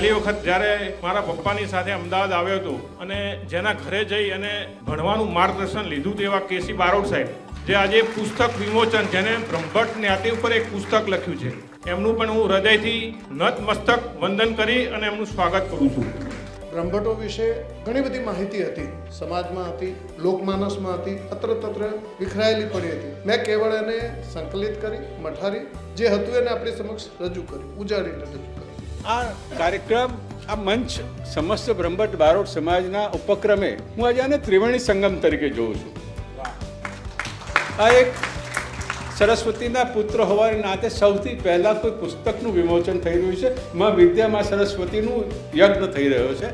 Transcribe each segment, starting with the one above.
પહેલી વખત જ્યારે મારા પપ્પાની સાથે અમદાવાદ આવ્યો હતો અને જેના ઘરે જઈ અને ભણવાનું માર્ગદર્શન લીધું તેવા કેસી બારોટ સાહેબ, જે આજે પુસ્તક વિમોચન જેને બ્રહ્મભટ્ટ જ્ઞાતિ ઉપર એક પુસ્તક લખ્યું છે. એમનું પણ હું હૃદયથી નતમસ્તક વંદન કરી અને એમનું સ્વાગત કરું છું. બ્રહ્મભટ્ટો વિશે ઘણી બધી માહિતી હતી. સમાજમાં હતી, લોકમાનસમાં હતી અત્ર તત્ર વિખરાયેલી પડી હતી. મેં કેવળ એને સંકલિત કરી, મઠારી, જે હતું એને આપણી સમક્ષ રજૂ કર્યું. ઉજાડીને રજૂ આ કાર્યક્રમ, આ મંચ સમસ્ત બ્રહ્મભટ્ટ બારોટ સમાજના ઉપક્રમે હું આજે આને ત્રિવેણી સંગમ તરીકે જોઉં છું. આ એક સરસ્વતીના પુત્ર હોવાને નાતે સૌથી પહેલાં કોઈ પુસ્તકનું વિમોચન થઈ રહ્યું છે. માં વિદ્યામાં સરસ્વતીનું યજ્ઞ થઈ રહ્યો છે.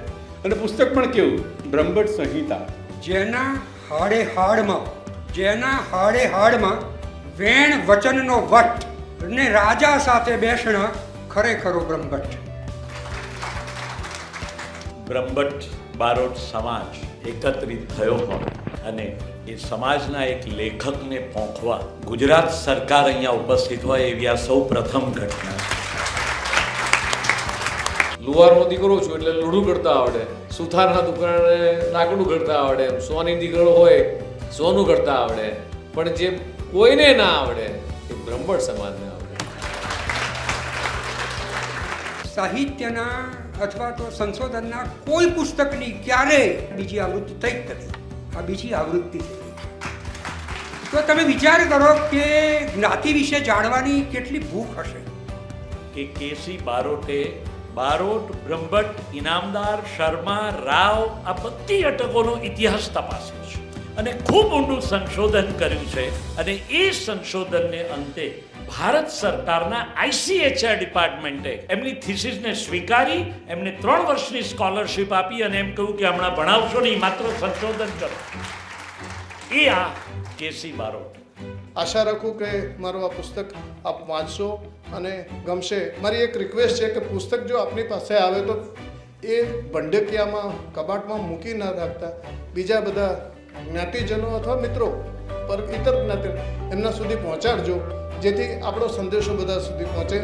અને પુસ્તક પણ કેવું? બ્રહ્મભટ્ટ સંહિતા. જેના હાડે હાડમાં, જેના હાડે હાડમાં વેણ વચનનો વટ ને રાજા સાથે બેસણા ખરેખરો બ્રહ્મભટ્ટ. બ્રહ્મભટ્ટ બારોટ સમાજ એકત્રિત થયો હોય અને એ સમાજના એક લેખકને પોંખવા ગુજરાત સરકાર અહીંયા ઉપસ્થિત હોય એવી આ સૌ પ્રથમ ઘટના છે. લુહારનો દીકરો છું એટલે લૂડું કરતા આવડે. સુથારના દુકાને લાકડું કરતા આવડે. સોની દીકરો હોય સોનું કરતા આવડે. પણ જે કોઈને ના આવડે એ બ્રહ્મણ સમાજને આવડે. સાહિત્યના અથવા તો સંશોધનના કોઈ પુસ્તકની ક્યારેય બીજી આવૃત્તિ થઈ જ નથી. આ બીજી આવૃત્તિ તો તમે વિચાર કરો કે જ્ઞાતિ વિશે જાણવાની કેટલી ભૂખ હશે? કે કેસી બારોટે બારોટ, બ્રહ્મભટ્ટ, ઇનામદાર, શર્મા, રાવ આ બધી અટકોનો ઇતિહાસ તપાસ્યો છે. અને ખૂબ ઊંડું સંશોધન કર્યું છે અને એ સંશોધનને અંતે ભારત સરકારના આઈસીએચઆર ડિપાર્ટમેન્ટે એમની થીસીસને સ્વીકારી, એમને ત્રણ વર્ષની સ્કોલરશિપ આપી અને એમ કહ્યું કે હમણાં ભણાવશો નહીં, માત્ર સંશોધન કરો. એ આ કેસી બારોટ. આશા રાખું કે મારું આ પુસ્તક આપ વાંચશો અને ગમશે. મારી એક રિક્વેસ્ટ છે કે પુસ્તક જો આપની પાસે આવે તો એ ભંડકિયામાં, કબાટમાં મૂકી ના રાખતા બીજા બધા જ્ઞાતિજનો અથવા મિત્રો. પર ઇતર જ્ઞાતિ એમના સુધી પહોંચાડજો જેથી આપણો સંદેશો બધા સુધી પહોંચે.